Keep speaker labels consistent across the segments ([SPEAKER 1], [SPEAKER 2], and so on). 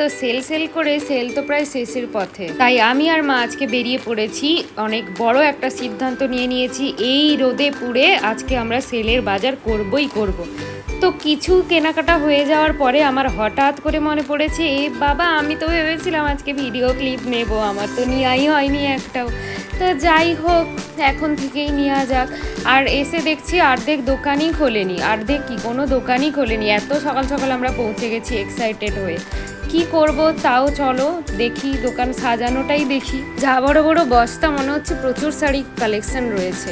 [SPEAKER 1] তো sell sell করে sell তো প্রায় শেষের পথে। তাই আমি আর মা আজকে বেরিয়ে পড়েছি, অনেক বড় একটা সিদ্ধান্ত নিয়ে নিয়েছি, এই রোদে পুড়ে আজকে আমরা সেলের বাজার করবই করব। তো কিছু কেনাকাটা হয়ে যাওয়ার পরে আমার হঠাৎ করে মনে পড়েছে, এ বাবা, আমি তো ভেবেছিলাম আজকে ভিডিও ক্লিপ নেব, আমার তো নেওয়াই হয়নি একটাও। তো যাই হোক, এখন থেকেই নেওয়া যাক। আর এসে দেখছি অর্ধেক দোকানই খোলেনি, অর্ধেক কি, কোনো দোকানই খোলেনি। এত সকাল সকাল আমরা পৌঁছে গেছি এক্সাইটেড হয়ে। কি করব তাও চলো, দেখি দোকান সাজানোটাই দেখি। যা বড় বড় বস্তা মনে হচ্ছে প্রচুর শাড়ি কালেকশন রয়েছে।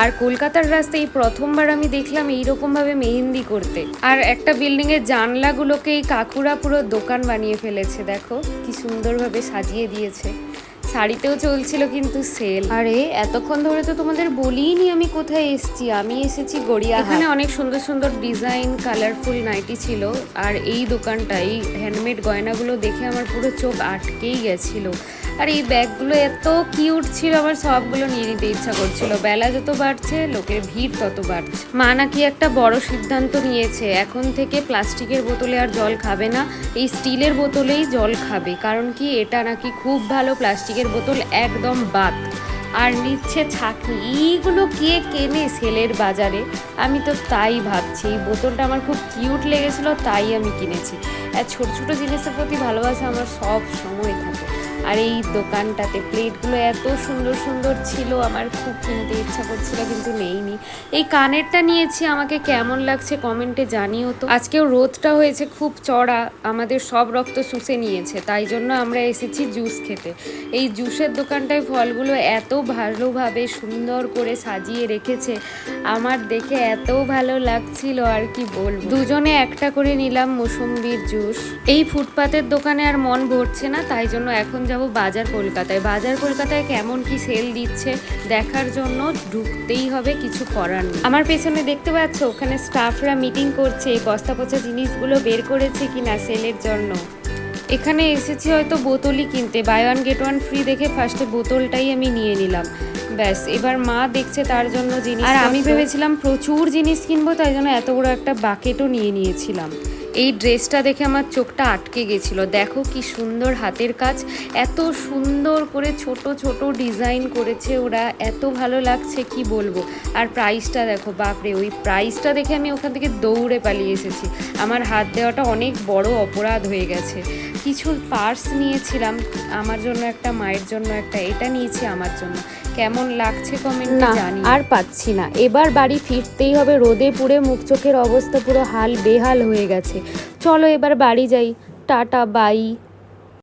[SPEAKER 1] আর কলকাতার রাস্তায় প্রথমবার আমি দেখলাম এইরকমভাবে মেহেন্দি করতে। আর একটা বিল্ডিংয়ের জানলাগুলোকে এই কাকুরা পুরো দোকান বানিয়ে ফেলেছে, দেখো, কি সুন্দরভাবে সাজিয়ে দিয়েছে। শাড়িতেও চলছিল কিন্তু সেল আরে, এতক্ষণ ধরে তো তোমাদের বলিনি আমি কোথায় এসেছি। আমি এসেছি গড়িয়া এখানে অনেক সুন্দর সুন্দর ডিজাইন কালারফুল নাইটি ছিল। আর এই দোকানটা এই হ্যান্ডমেড গয়নাগুলো দেখে আমার পুরো চোখ আটকেই গেছিল। আর এই ব্যাগগুলো এত কিউট ছিল, আমার সবগুলো নিয়ে নিতে ইচ্ছা করছিল। বেলা যত বাড়ছে, লোকের ভিড় তত বাড়ছে। মা নাকি একটা বড় সিদ্ধান্ত নিয়েছে, এখন থেকে প্লাস্টিকের বোতলে আর জল খাবে না, এই স্টিলের বোতলেই জল খাবে, কারণ কি এটা নাকি খুব ভালো প্লাস্টিকের বোতল, একদম বাদ। আর নিচ্ছে ছাকনি, এইগুলো কে কেনে সেলের বাজারে? আমি তো তাই ভাবছি, এই বোতলটা আমার খুব কিউট লেগেছিল, তাই আমি কিনেছি। আর ছোট ছোট জিনিসের প্রতি ভালোবাসা আমার সব সময় থাকে। আর এই দোকানটাতে প্লেটগুলো এত সুন্দর সুন্দর ছিল, আমার খুব কিনতে ইচ্ছা করছিল কিন্তু নেইনি। এই কানেরটা নিয়েছি, আমাকে কেমন লাগছে কমেন্টে জানিও তো। আজকেও রোদটা হয়েছে, খুব চড়া, আমাদের সব রক্ত শুষে নিয়েছে, তাই জন্য আমরা এসেছি জুস খেতে। এই জুসের দোকানটায় ফলগুলো এত ভালোভাবে সুন্দর করে সাজিয়ে রেখেছে, আমার দেখে এত ভালো লাগছিল, আর কি বলব। দুজনে একটা করে নিলাম মোসম্বির জুস। এই ফুটপাতের দোকানে আর মন ভরছে না, তাই জন্য এখন যাব বাজার কলকাতায়। বাজার কলকাতায় কেমন কি সেল দিচ্ছে দেখার জন্য ঢুকতেই হবে, কিছু করার নেই। আমার পেছনে দেখতে পাচ্ছ, ওখানে স্টাফরা মিটিং করছে বস্তা পচা জিনিসগুলো বের করেছে কিনা সেলের জন্য। এখানে এসেছি হয়তো বোতলই কিনতে। Buy one get one free দেখে ফার্স্টে বোতলটাই আমি নিয়ে নিলাম। ব্যাস, এবার মা দেখছে তার জন্য জিনিস আর আমি ভেবেছিলাম প্রচুর জিনিস কিনবো, তাই জন্য এত বড় একটা বাকেটও নিয়ে নিয়েছিলাম। এই ড্রেসটা দেখে আমার চোখটা আটকে গেছিল। দেখো কি সুন্দর হাতের কাজ। এত সুন্দর করে ছোট ছোট ডিজাইন করেছে ওরা। এত ভালো লাগছে কি বলব? আর প্রাইসটা দেখো বাপরে! ওই প্রাইসটা দেখে আমি ওখান থেকে দৌড়ে পালিয়ে এসেছি। আমার হাত দেওয়াটা অনেক বড় অপরাধ হয়ে গেছে। কিছু পার্স নিয়েছিলাম আমার জন্য একটা মায়ের জন্য একটা এটা নিয়েছি আমার জন্য। কেমন লাগছে কমেন্ট
[SPEAKER 2] না,
[SPEAKER 1] জানি। আর পাচ্ছি না। এবার বাড়ি ফিরতেই হবে। রোদে পুড়ে মুখ চোখের অবস্থা পুরো হাল বেহাল হয়ে গেছে। চলো এবার বাড়ি যাই টাটা বাই।